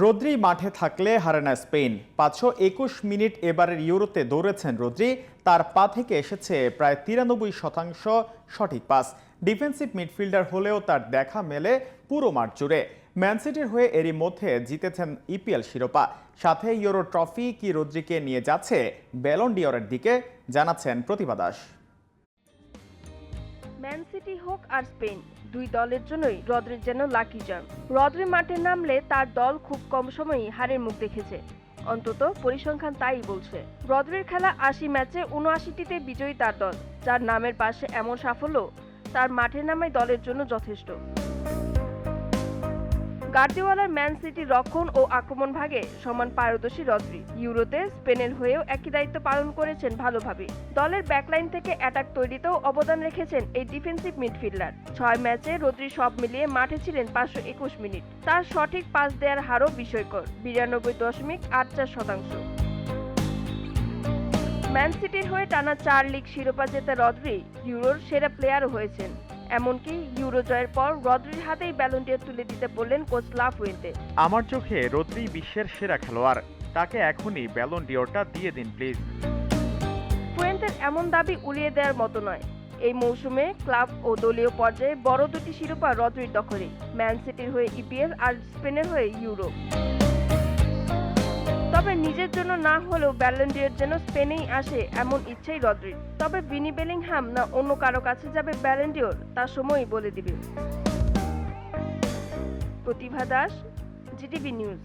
Rodri মাঠে থাকলে হারে না স্পেন। পাঁচশো একুশ মিনিট এবারের ইউরোতে দৌড়েছেন রদ্রি। তার পা থেকে এসেছে প্রায় তিরানব্বই শতাংশ সঠিক পাস। ডিফেন্সিভ মিডফিল্ডার হলেও তার দেখা মেলে পুরো মাঠ জুড়ে। ম্যানসিটির হয়ে এরই মধ্যে জিতেছেন ইপিএল শিরোপা। সাথে ইউরো ট্রফি কি রদ্রিকে নিয়ে যাচ্ছে ব্যালন ডিওরের দিকে, জানাচ্ছেন প্রতিভা দাস। ম্যান সিটি হোক আর স্পেন। দুই দলের জন্যই রদ্রের যেন লাকি চার্ম রদ্রি মাঠে নামলে তার দল খুব কম সময়ই হারের মুখ দেখেছে। অন্তত পরিসংখ্যান তাই বলছে। রদ্রের খেলা আশি ম্যাচে উনআশিটিতে বিজয়ী তার দল, যার নামের পাশে এমন সাফল্য তার মাঠে নামাই দলের জন্য যথেষ্ট। গার্দিওয়ালার ম্যান সিটি রক্ষণ ও আক্রমণ ভাগে সমান পারদর্শী রদ্রি। ইউরোতে স্পেনের হয়েও একই দায়িত্ব পালন করেছেন ভালোভাবে। দলের ব্যাকলাইন থেকে অ্যাটাক তৈরিতেও অবদান রেখেছেন এই ডিফেন্সিভ মিডফিল্ডার। ছয় ম্যাচে রদ্রি সব মিলিয়ে মাঠে ছিলেন পাঁচশো একুশ মিনিট। তার সঠিক পাস দেওয়ার হারও বিস্ময়কর, বিরানব্বই দশমিক আট চার শতাংশ। ম্যান সিটির হয়ে টানা চার লিগ শিরোপা জেতা রদ্রি ইউরোর সেরা প্লেয়ারও হয়েছেন। এমনকি ইউরো জয়ের পর রদ্রির হাতেই ব্যালন্টিয়ার তুলে দিতে বললেন কোচ লাফুয়েন্তে আমার চোখে রদ্রি বিশ্বের সেরা খেলোয়াড়। তাকে এখনই ব্যালন ডিওরটা দিয়ে দিন প্লিজ। ফুয়েন্তের এমন দাবি উড়িয়ে দেওয়ার মতো নয়। এই মৌসুমে ক্লাব ও দলীয় পর্যায়ে বড় দুটি শিরোপা রদ্রির দখলে। ম্যান সিটির হয়ে ইপিএল আর স্পেনের হয়ে ইউরো। তবে নিজের জন্য না হলেও ব্যালেন্ডিয়ার যেন স্পেনেই আসে এমন ইচ্ছেই রদ্রির। তবে বিনি বেলিংহাম না অন্য কারও কাছে যাবে ব্যালেন্ডিওর, তা সময়ই বলে দিবে। Pratibha Das, GTV news.